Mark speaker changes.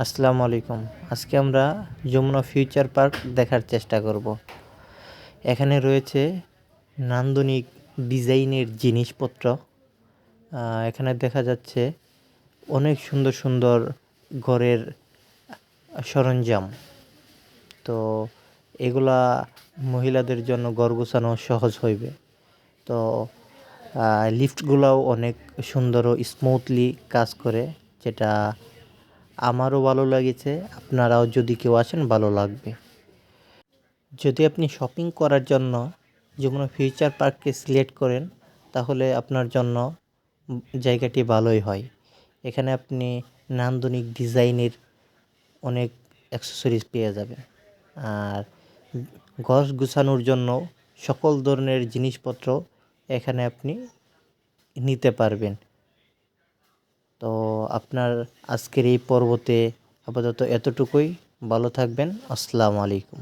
Speaker 1: আসসালামু আলাইকুম। আজকে আমরা যমুনা ফিউচার পার্ক দেখার চেষ্টা করব। এখানে রয়েছে নান্দনিক ডিজাইনের জিনিসপত্র। এখানে দেখা যাচ্ছে অনেক সুন্দর সুন্দর ঘরের সরঞ্জাম। তো এগুলা মহিলাদের জন্য ঘর গোছানো সহজ হইবে। তো লিফটগুলোও অনেক সুন্দর ও স্মুথলি কাজ করে, যেটা আমারও ভালো লেগেছে, আপনারাও যদি কেউ আসেন ভালো লাগবে। যদি আপনি শপিং করার জন্য যমুনা ফিউচার পার্ককে সিলেক্ট করেন, তাহলে আপনার জন্য জায়গাটি ভালোই হয়। এখানে আপনি নান্দনিক ডিজাইনের অনেক অ্যাক্সেসরিজ পেয়ে যাবেন। আর ঘর গুছানোর জন্য সকল ধরনের জিনিসপত্র এখানে আপনি নিতে পারবেন। তো আপনার আজকের এই পর্বতে আপাতত এতটুকুই। ভালো থাকবেন। আসসালামু আলাইকুম।